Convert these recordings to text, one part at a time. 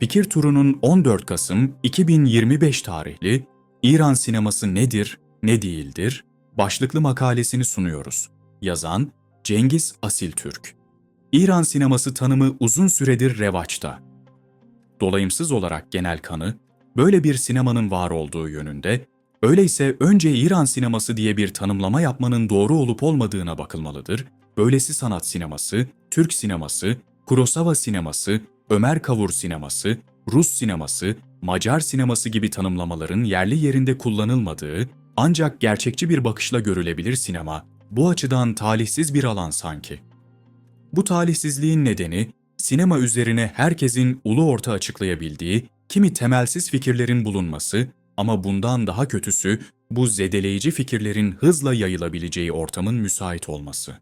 Fikir Turu'nun 14 Kasım 2025 tarihli İran sineması nedir, ne değildir başlıklı makalesini sunuyoruz. Yazan Cengiz Asil Türk. İran sineması tanımı uzun süredir revaçta. Dolayımsız olarak genel kanı, böyle bir sinemanın var olduğu yönünde, öyleyse önce İran sineması diye bir tanımlama yapmanın doğru olup olmadığına bakılmalıdır. Böylesi sanat sineması, Türk sineması, Kurosawa sineması, Ömer Kavur sineması, Rus sineması, Macar sineması gibi tanımlamaların yerli yerinde kullanılmadığı, ancak gerçekçi bir bakışla görülebilir sinema, bu açıdan talihsiz bir alan sanki. Bu talihsizliğin nedeni, sinema üzerine herkesin ulu orta açıklayabildiği kimi temelsiz fikirlerin bulunması ama bundan daha kötüsü bu zedeleyici fikirlerin hızla yayılabileceği ortamın müsait olması.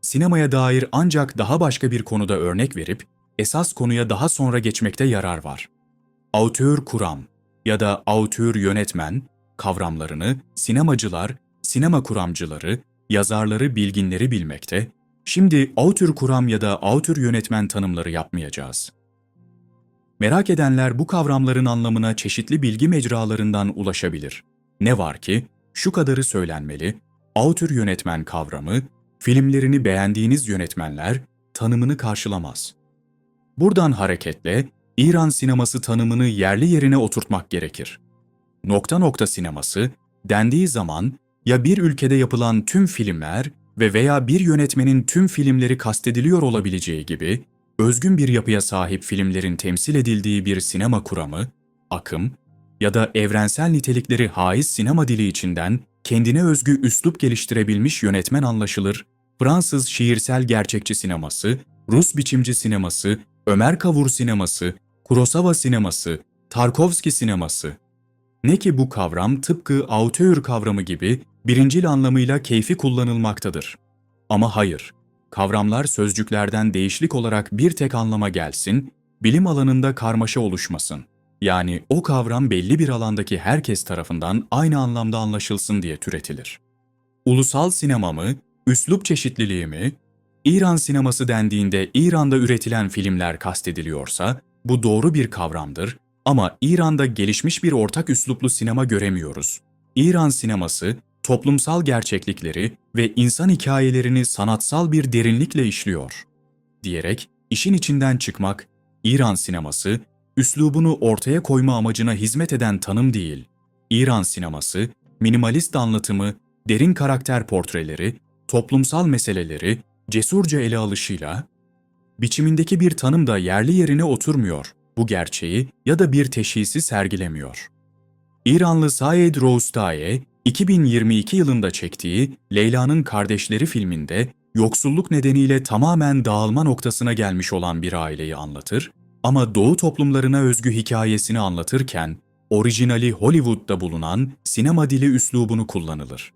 Sinemaya dair ancak daha başka bir konuda örnek verip esas konuya daha sonra geçmekte yarar var. Autör kuram ya da autör yönetmen kavramlarını sinemacılar, sinema kuramcıları, yazarları, bilginleri bilmekte, şimdi autör kuram ya da autör yönetmen tanımları yapmayacağız. Merak edenler bu kavramların anlamına çeşitli bilgi mecralarından ulaşabilir. Ne var ki, şu kadarı söylenmeli, autör yönetmen kavramı, filmlerini beğendiğiniz yönetmenler tanımını karşılamaz. Buradan hareketle İran sineması tanımını yerli yerine oturtmak gerekir. Nokta nokta sineması dendiği zaman ya bir ülkede yapılan tüm filmler ve veya bir yönetmenin tüm filmleri kastediliyor olabileceği gibi özgün bir yapıya sahip filmlerin temsil edildiği bir sinema kuramı, akım ya da evrensel nitelikleri haiz sinema dili içinden kendine özgü üslup geliştirebilmiş yönetmen anlaşılır, Fransız şiirsel gerçekçi sineması, Rus biçimci sineması, Ömer Kavur sineması, Kurosawa sineması, Tarkovski sineması. Ne ki bu kavram tıpkı autör kavramı gibi birincil anlamıyla keyfi kullanılmaktadır. Ama hayır, kavramlar sözcüklerden değişlik olarak bir tek anlama gelsin, bilim alanında karmaşa oluşmasın. Yani o kavram belli bir alandaki herkes tarafından aynı anlamda anlaşılsın diye türetilir. Ulusal sinema mı, üslup çeşitliliği mi, İran sineması dendiğinde İran'da üretilen filmler kastediliyorsa, bu doğru bir kavramdır ama İran'da gelişmiş bir ortak üsluplu sinema göremiyoruz. İran sineması, toplumsal gerçeklikleri ve insan hikayelerini sanatsal bir derinlikle işliyor. Diyerek işin içinden çıkmak, İran sineması, üslubunu ortaya koyma amacına hizmet eden tanım değil. İran sineması, minimalist anlatımı, derin karakter portreleri, toplumsal meseleleri cesurca ele alışıyla, biçimindeki bir tanım da yerli yerine oturmuyor, bu gerçeği ya da bir teşhisi sergilemiyor. İranlı Said Roustaye, 2022 yılında çektiği Leyla'nın Kardeşleri filminde yoksulluk nedeniyle tamamen dağılma noktasına gelmiş olan bir aileyi anlatır ama Doğu toplumlarına özgü hikayesini anlatırken orijinali Hollywood'da bulunan sinema dili üslubunu kullanılır.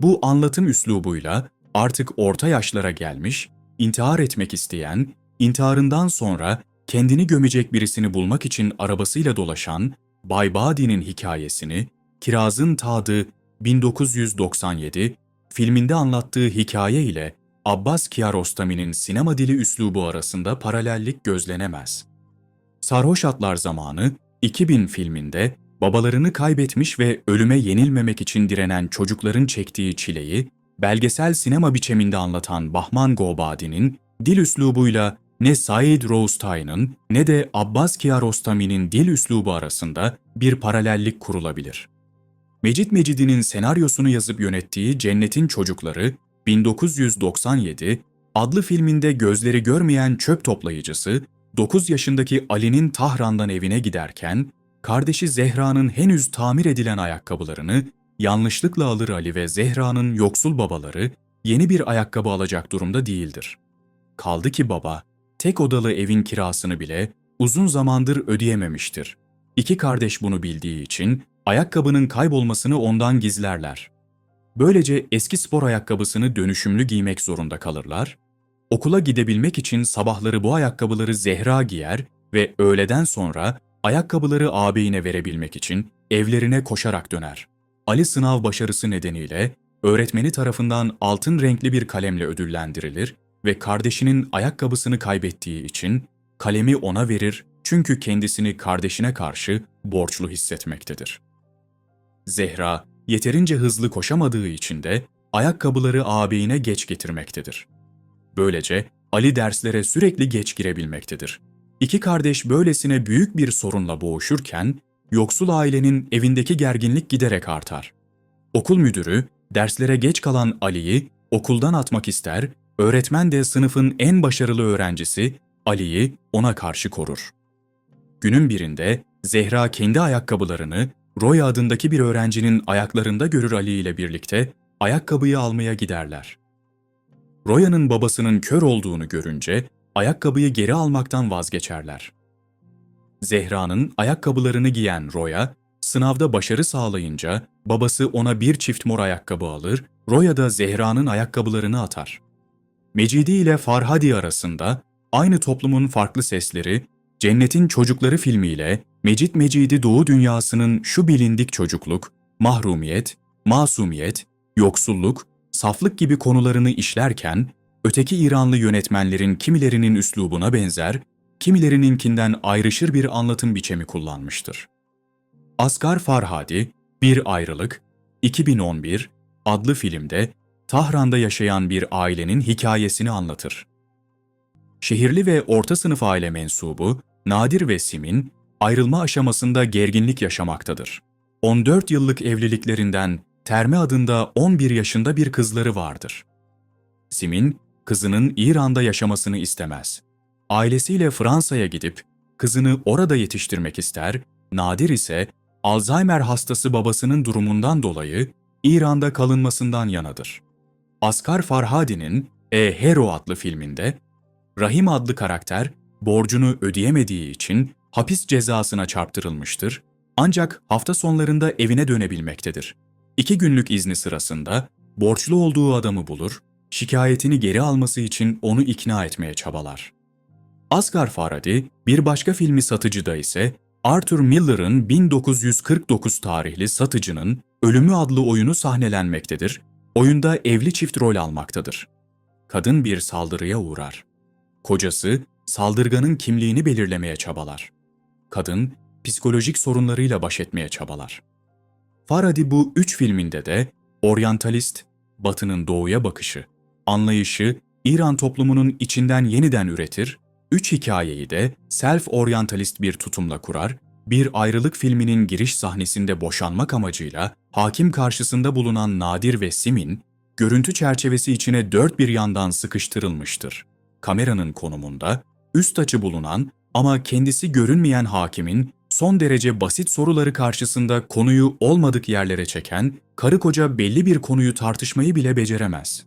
Bu anlatım üslubuyla artık orta yaşlara gelmiş, intihar etmek isteyen, intiharından sonra kendini gömecek birisini bulmak için arabasıyla dolaşan Bay Badi'nin hikayesini Kiraz'ın Tadı 1997 filminde anlattığı hikaye ile Abbas Kiarostami'nin sinema dili üslubu arasında paralellik gözlenemez. Sarhoş Atlar Zamanı 2000 filminde babalarını kaybetmiş ve ölüme yenilmemek için direnen çocukların çektiği çileyi belgesel sinema biçiminde anlatan Bahman Gobadi'nin dil üslubuyla ne Said Roustay'ın ne de Abbas Kiarostami'nin dil üslubu arasında bir paralellik kurulabilir. Mecit Mecidi'nin senaryosunu yazıp yönettiği Cennetin Çocukları 1997 adlı filminde gözleri görmeyen çöp toplayıcısı 9 yaşındaki Ali'nin Tahran'dan evine giderken kardeşi Zehra'nın henüz tamir edilen ayakkabılarını yanlışlıkla alır Ali ve Zehra'nın yoksul babaları yeni bir ayakkabı alacak durumda değildir. Kaldı ki baba, tek odalı evin kirasını bile uzun zamandır ödeyememiştir. İki kardeş bunu bildiği için ayakkabının kaybolmasını ondan gizlerler. Böylece eski spor ayakkabısını dönüşümlü giymek zorunda kalırlar. Okula gidebilmek için sabahları bu ayakkabıları Zehra giyer ve öğleden sonra ayakkabıları ağabeyine verebilmek için evlerine koşarak döner. Ali sınav başarısı nedeniyle öğretmeni tarafından altın renkli bir kalemle ödüllendirilir ve kardeşinin ayakkabısını kaybettiği için kalemi ona verir çünkü kendisini kardeşine karşı borçlu hissetmektedir. Zehra, yeterince hızlı koşamadığı için de ayakkabıları ağabeyine geç getirmektedir. Böylece Ali derslere sürekli geç girebilmektedir. İki kardeş böylesine büyük bir sorunla boğuşurken, yoksul ailenin evindeki gerginlik giderek artar. Okul müdürü, derslere geç kalan Ali'yi okuldan atmak ister, öğretmen de sınıfın en başarılı öğrencisi Ali'yi ona karşı korur. Günün birinde Zehra kendi ayakkabılarını Roy adındaki bir öğrencinin ayaklarında görür Ali ile birlikte ayakkabıyı almaya giderler. Roya'nın babasının kör olduğunu görünce ayakkabıyı geri almaktan vazgeçerler. Zehra'nın ayakkabılarını giyen Roya, sınavda başarı sağlayınca babası ona bir çift mor ayakkabı alır, Roya da Zehra'nın ayakkabılarını atar. Mecidi ile Farhadi arasında aynı toplumun farklı sesleri, Cennetin Çocukları filmiyle Mecit Mecidi Doğu dünyasının şu bilindik çocukluk, mahrumiyet, masumiyet, yoksulluk, saflık gibi konularını işlerken, öteki İranlı yönetmenlerin kimilerinin üslubuna benzer, kimilerininkinden ayrışır bir anlatım biçimi kullanmıştır. Asgar Farhadi, Bir Ayrılık, 2011 adlı filmde Tahran'da yaşayan bir ailenin hikayesini anlatır. Şehirli ve orta sınıf aile mensubu Nadir ve Sim'in ayrılma aşamasında gerginlik yaşamaktadır. 14 yıllık evliliklerinden Terme adında 11 yaşında bir kızları vardır. Sim'in kızının İran'da yaşamasını istemez. Ailesiyle Fransa'ya gidip kızını orada yetiştirmek ister, Nadir ise Alzheimer hastası babasının durumundan dolayı İran'da kalınmasından yanadır. Asgar Farhadi'nin E Hero adlı filminde Rahim adlı karakter borcunu ödeyemediği için hapis cezasına çarptırılmıştır ancak hafta sonlarında evine dönebilmektedir. İki günlük izni sırasında borçlu olduğu adamı bulur, şikayetini geri alması için onu ikna etmeye çabalar. Asgar Farhadi bir başka filmi Satıcı'da ise Arthur Miller'ın 1949 tarihli Satıcı'nın Ölümü adlı oyunu sahnelenmektedir. Oyunda evli çift rol almaktadır. Kadın bir saldırıya uğrar. Kocası saldırganın kimliğini belirlemeye çabalar. Kadın psikolojik sorunlarıyla baş etmeye çabalar. Faradi bu üç filminde de oryantalist, batının doğuya bakışı, anlayışı İran toplumunun içinden yeniden üretir, üç hikayeyi de self-oryantalist bir tutumla kurar, bir ayrılık filminin giriş sahnesinde boşanmak amacıyla hakim karşısında bulunan Nadir ve Sim'in, görüntü çerçevesi içine dört bir yandan sıkıştırılmıştır. Kameranın konumunda, üst açı bulunan ama kendisi görünmeyen hakimin son derece basit soruları karşısında konuyu olmadık yerlere çeken, karı koca belli bir konuyu tartışmayı bile beceremez.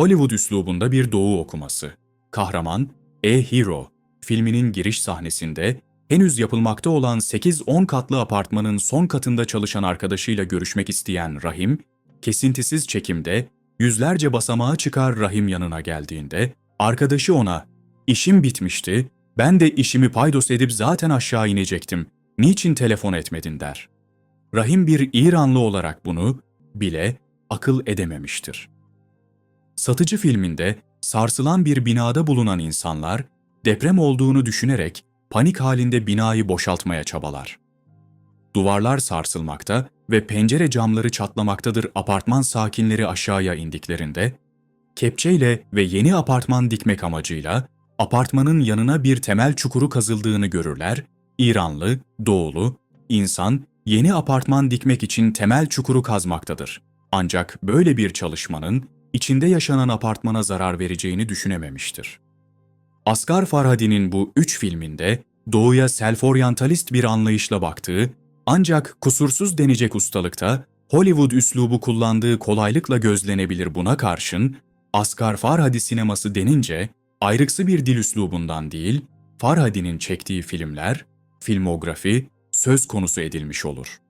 Hollywood üslubunda bir doğu okuması. Kahraman, A Hero filminin giriş sahnesinde henüz yapılmakta olan 8-10 katlı apartmanın son katında çalışan arkadaşıyla görüşmek isteyen Rahim, kesintisiz çekimde yüzlerce basamağa çıkar Rahim yanına geldiğinde, arkadaşı ona "İşim bitmişti, ben de işimi paydos edip zaten aşağı inecektim. Niçin telefon etmedin der. Rahim bir İranlı olarak bunu bile akıl edememiştir. Satıcı filminde sarsılan bir binada bulunan insanlar deprem olduğunu düşünerek panik halinde binayı boşaltmaya çabalar. Duvarlar sarsılmakta ve pencere camları çatlamaktadır apartman sakinleri aşağıya indiklerinde, kepçeyle ve yeni apartman dikmek amacıyla apartmanın yanına bir temel çukuru kazıldığını görürler, İranlı, doğulu, insan yeni apartman dikmek için temel çukuru kazmaktadır. Ancak böyle bir çalışmanın içinde yaşanan apartmana zarar vereceğini düşünememiştir. Asgar Farhadi'nin bu üç filminde doğuya self-oryantalist bir anlayışla baktığı, ancak kusursuz denecek ustalıkta Hollywood üslubu kullandığı kolaylıkla gözlenebilir buna karşın, Asgar Farhadi sineması denince ayrıksı bir dil üslubundan değil, Farhadi'nin çektiği filmler, filmografi söz konusu edilmiş olur.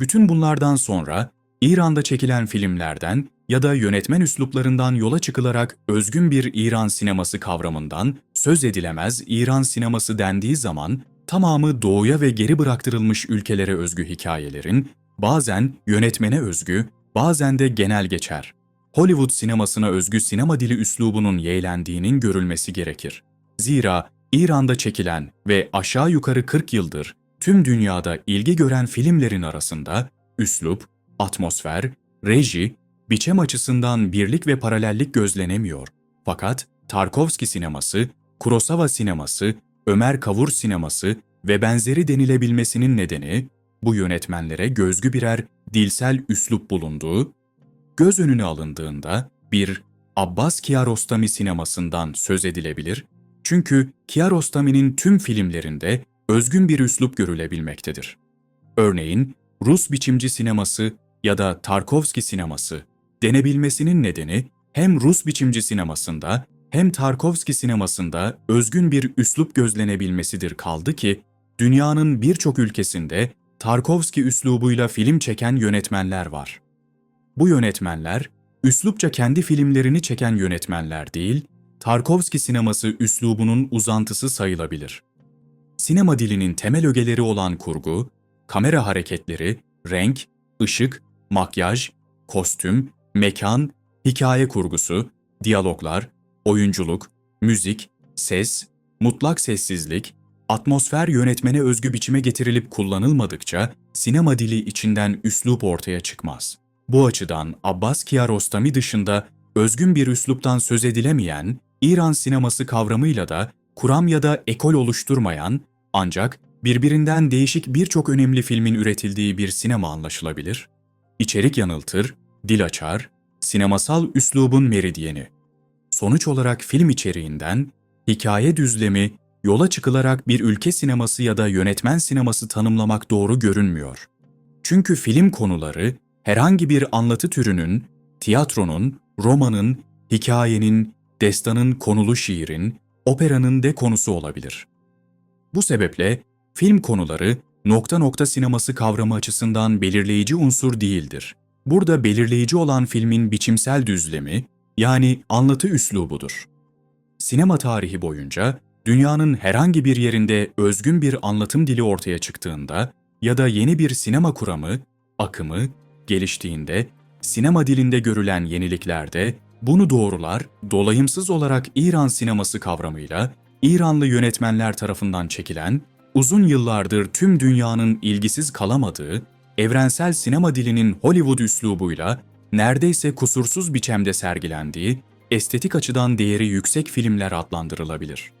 Bütün bunlardan sonra İran'da çekilen filmlerden ya da yönetmen üsluplarından yola çıkılarak özgün bir İran sineması kavramından söz edilemez İran sineması dendiği zaman tamamı doğuya ve geri bıraktırılmış ülkelere özgü hikayelerin bazen yönetmene özgü, bazen de genel geçer. Hollywood sinemasına özgü sinema dili üslubunun yeğlendiğinin görülmesi gerekir. Zira İran'da çekilen ve aşağı yukarı 40 yıldır tüm dünyada ilgi gören filmlerin arasında üslup, atmosfer, reji, biçem açısından birlik ve paralellik gözlenemiyor. Fakat Tarkovski sineması, Kurosawa sineması, Ömer Kavur sineması ve benzeri denilebilmesinin nedeni bu yönetmenlere gözgü birer dilsel üslup bulunduğu, göz önüne alındığında bir Abbas Kiarostami sinemasından söz edilebilir çünkü Kiarostami'nin tüm filmlerinde özgün bir üslup görülebilmektedir. Örneğin Rus biçimci sineması ya da Tarkovski sineması denebilmesinin nedeni hem Rus biçimci sinemasında hem Tarkovski sinemasında özgün bir üslup gözlenebilmesidir kaldı ki dünyanın birçok ülkesinde Tarkovski üslubuyla film çeken yönetmenler var. Bu yönetmenler üslupça kendi filmlerini çeken yönetmenler değil, Tarkovski sineması üslubunun uzantısı sayılabilir. Sinema dilinin temel ögeleri olan kurgu, kamera hareketleri, renk, ışık, makyaj, kostüm, mekan, hikaye kurgusu, diyaloglar, oyunculuk, müzik, ses, mutlak sessizlik, atmosfer yönetmene özgü biçime getirilip kullanılmadıkça sinema dili içinden üslup ortaya çıkmaz. Bu açıdan Abbas Kiarostami dışında özgün bir üsluptan söz edilemeyen, İran sineması kavramıyla da kuram ya da ekol oluşturmayan ancak birbirinden değişik birçok önemli filmin üretildiği bir sinema anlaşılabilir. İçerik yanıltır, dil açar, sinemasal üslubun meridyeni. Sonuç olarak film içeriğinden, hikaye düzlemi, yola çıkılarak bir ülke sineması ya da yönetmen sineması tanımlamak doğru görünmüyor. Çünkü film konuları herhangi bir anlatı türünün, tiyatronun, romanın, hikayenin, destanın konulu şiirin, operanın de konusu olabilir. Bu sebeple film konuları nokta nokta sineması kavramı açısından belirleyici unsur değildir. Burada belirleyici olan filmin biçimsel düzlemi, yani anlatı üslubudur. Sinema tarihi boyunca dünyanın herhangi bir yerinde özgün bir anlatım dili ortaya çıktığında ya da yeni bir sinema kuramı, akımı geliştiğinde sinema dilinde görülen yeniliklerde bunu doğrular, dolayımsız olarak İran sineması kavramıyla İranlı yönetmenler tarafından çekilen, uzun yıllardır tüm dünyanın ilgisiz kalamadığı, evrensel sinema dilinin Hollywood üslubuyla neredeyse kusursuz biçemde sergilendiği, estetik açıdan değeri yüksek filmler adlandırılabilir.